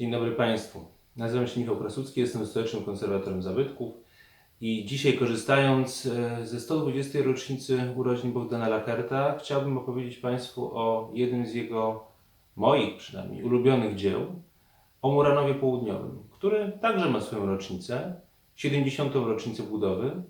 Dzień dobry Państwu. Nazywam się Michał Krasucki, jestem stołecznym konserwatorem zabytków i dzisiaj korzystając e, ze 120. rocznicy urodzin Bogdana Lacherta chciałbym opowiedzieć Państwu o jednym z jego, moich przynajmniej, ulubionych dzieł, o Muranowie Południowym, który także ma swoją rocznicę, 70. rocznicę budowy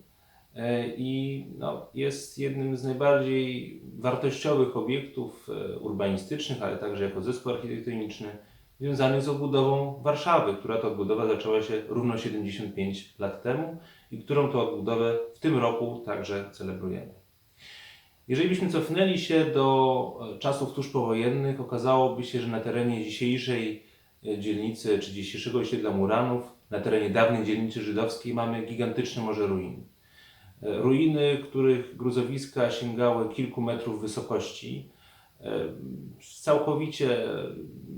e, i no, jest jednym z najbardziej wartościowych obiektów e, urbanistycznych, ale także jako zespół architektoniczny związanych z odbudową Warszawy, która to odbudowa zaczęła się równo 75 lat temu i którą to odbudowę w tym roku także celebrujemy. Jeżeli byśmy cofnęli się do e, czasów tuż powojennych, okazałoby się, że na terenie dzisiejszej e, dzielnicy czy dzisiejszego osiedla Muranów, na terenie dawnej dzielnicy żydowskiej mamy gigantyczne morze ruin. E, Ruiny, których gruzowiska sięgały kilku metrów wysokości, całkowicie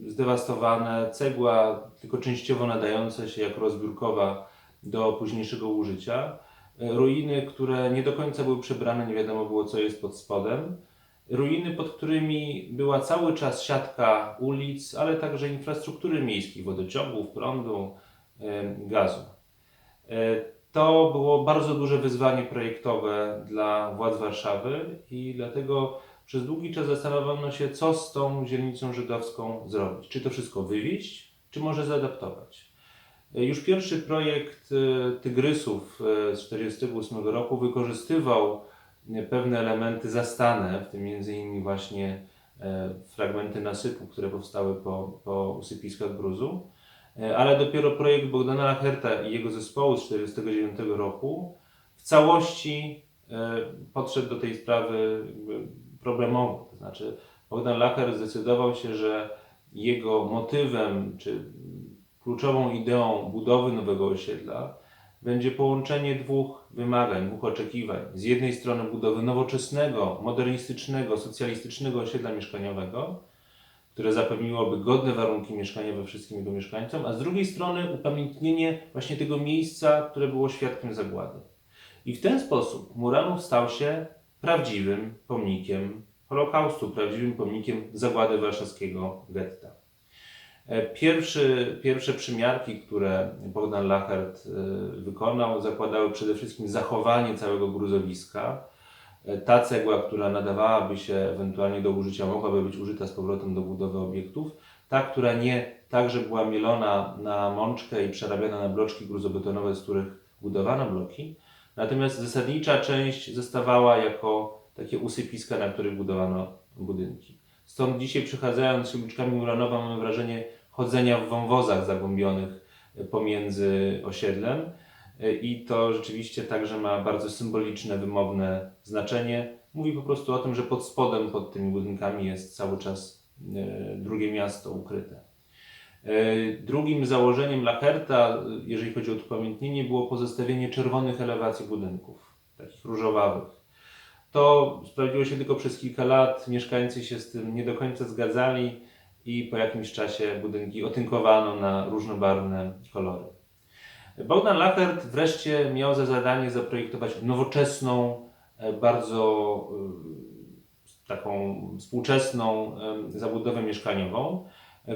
zdewastowane, cegła tylko częściowo nadająca się jako rozbiórkowa do późniejszego użycia, E, ruiny, które nie do końca były przebrane, nie wiadomo było co jest pod spodem, ruiny, pod którymi była cały czas siatka ulic, ale także infrastruktury miejskiej, wodociągów, prądu, gazu. E, To było bardzo duże wyzwanie projektowe dla władz Warszawy i dlatego przez długi czas zastanawiano się, co z tą dzielnicą żydowską zrobić. Czy to wszystko wywieźć, czy może zaadaptować. E, Już pierwszy projekt e, Tygrysów e, z 1948 roku wykorzystywał pewne elementy zastane, w tym między innymi właśnie fragmenty nasypu, które powstały po, po usypiskach gruzu. Ale dopiero projekt Bogdana Lacherta i jego zespołu z 1949 roku w całości podszedł do tej sprawy jakby problemowo. To znaczy Bogdan Lacher zdecydował się, że jego motywem czy kluczową ideą budowy nowego osiedla będzie połączenie dwóch wymagań, dwóch oczekiwań. Z jednej strony budowy nowoczesnego, modernistycznego, socjalistycznego osiedla mieszkaniowego, które zapewniłoby godne warunki mieszkaniowe wszystkim jego mieszkańcom, a z drugiej strony upamiętnienie właśnie tego miejsca, które było świadkiem zagłady. I w ten sposób Muranów stał się prawdziwym pomnikiem Holokaustu, prawdziwym pomnikiem zagłady warszawskiego getta. E, Pierwszy, pierwsze przymiarki, które Bogdan Lachert e, wykonał, zakładały przede wszystkim zachowanie całego gruzowiska. E, Ta cegła, która nadawałaby się ewentualnie do użycia, mogłaby być użyta z powrotem do budowy obiektów. Ta, która nie, także była mielona na mączkę i przerabiana na bloczki gruzobetonowe, z których budowano bloki. Natomiast zasadnicza część zostawała jako takie usypiska, na których budowano budynki. Stąd dzisiaj przechadzając się uliczkami Muranowa mamy wrażenie chodzenia w wąwozach zagłębionych pomiędzy osiedlem i to rzeczywiście także ma bardzo symboliczne, wymowne znaczenie. Mówi po prostu o tym, że pod spodem, pod tymi budynkami jest cały czas e, drugie miasto ukryte. E, Drugim założeniem Lacherta, e, jeżeli chodzi o upamiętnienie, było pozostawienie czerwonych elewacji budynków, takich różowawych. To sprawdziło się tylko przez kilka lat. Mieszkańcy się z tym nie do końca zgadzali i po jakimś czasie budynki otynkowano na różnobarwne kolory. Bogdan Lachert wreszcie miał za zadanie zaprojektować nowoczesną, e, bardzo taką współczesną zabudowę mieszkaniową,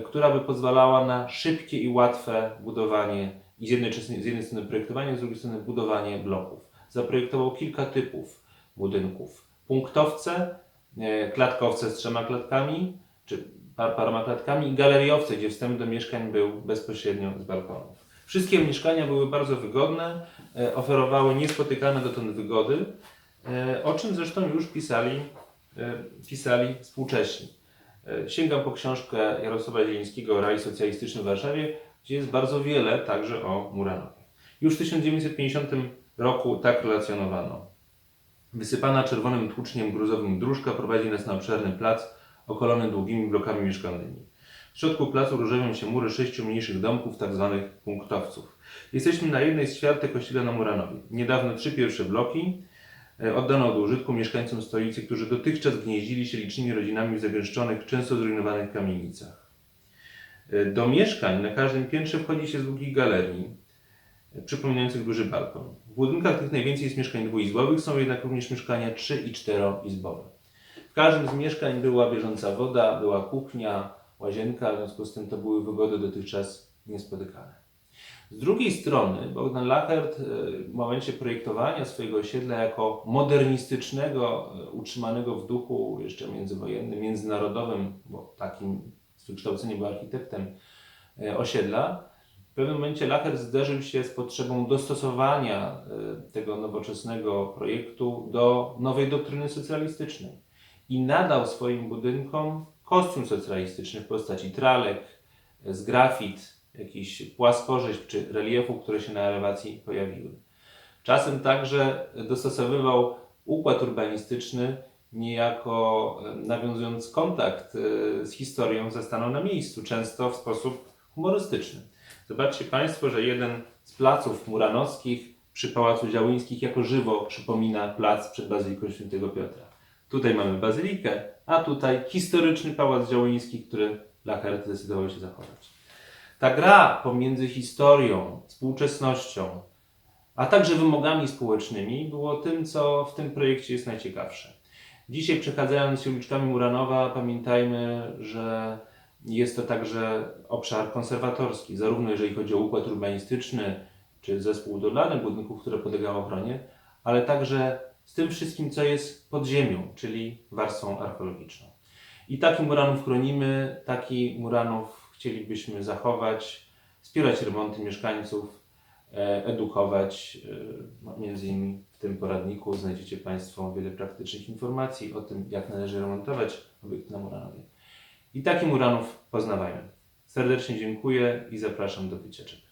która by pozwalała na szybkie i łatwe budowanie i z jednej, z jednej strony projektowanie, z drugiej strony budowanie bloków. Zaprojektował kilka typów budynków. Punktowce, e, klatkowce z trzema klatkami, czy par, paroma klatkami i galeriowce, gdzie wstęp do mieszkań był bezpośrednio z balkonów. Wszystkie mieszkania były bardzo wygodne, e, oferowały niespotykane dotąd wygody, e, o czym zresztą już pisali, e, pisali współcześni. E, Sięgam po książkę Jarosława Zielińskiego raj socjalistycznym w Warszawie, gdzie jest bardzo wiele także o Muranowie. Już w 1950 roku tak relacjonowano. Wysypana czerwonym tłuczniem gruzowym dróżka prowadzi nas na obszerny plac okolony długimi blokami mieszkalnymi. W środku placu różewią się mury sześciu mniejszych domków, tzw. punktowców. Jesteśmy na jednej z ćwiartek osiedla na Muranowie. Niedawno trzy pierwsze bloki oddano do użytku mieszkańcom stolicy, którzy dotychczas gnieździli się licznymi rodzinami w zagęszczonych, często zrujnowanych kamienicach. E, Do mieszkań na każdym piętrze wchodzi się z długich galerii, e, przypominających duży balkon. W budynkach tych najwięcej jest mieszkań dwuizbowych, są jednak również mieszkania trzy- i czteroizbowe. W każdym z mieszkań była bieżąca woda, była kuchnia, łazienka, w związku z tym to były wygody dotychczas niespotykane. Z drugiej strony Bogdan Lachert e, w momencie projektowania swojego osiedla jako modernistycznego, e, utrzymanego w duchu jeszcze międzywojennym, międzynarodowym, bo takim z wykształceniem był architektem e, osiedla, w pewnym momencie Lachert zderzył się z potrzebą dostosowania tego nowoczesnego projektu do nowej doktryny socjalistycznej i nadał swoim budynkom kostium socjalistyczny w postaci tralek, z grafit, jakichś płaskorzeźb czy reliefów, które się na elewacji pojawiły. Czasem także dostosowywał układ urbanistyczny, niejako nawiązując kontakt e, z historią zastaną na miejscu, często w sposób humorystyczny. Zobaczcie Państwo, że jeden z placów muranowskich przy Pałacu Działyńskich jako żywo przypomina plac przed Bazyliką Świętego Piotra. Tutaj mamy bazylikę, a tutaj historyczny Pałac Działyński, który Lachert zdecydował się zachować. Ta gra pomiędzy historią, współczesnością, a także wymogami społecznymi było tym, co w tym projekcie jest najciekawsze. Dzisiaj przechadzając się uliczkami Muranowa, pamiętajmy, że jest to także obszar konserwatorski, zarówno jeżeli chodzi o układ urbanistyczny, czy zespół budowlany budynków, które podlegały ochronie, ale także z tym wszystkim, co jest pod ziemią, czyli warstwą archeologiczną. I taki Muranów chronimy, taki Muranów chcielibyśmy zachować, wspierać remonty mieszkańców, e, edukować. e, Między innymi w tym poradniku znajdziecie Państwo wiele praktycznych informacji o tym, jak należy remontować obiekty na Muranowie. I taki Muranów poznawajmy. Serdecznie dziękuję i zapraszam do wycieczek.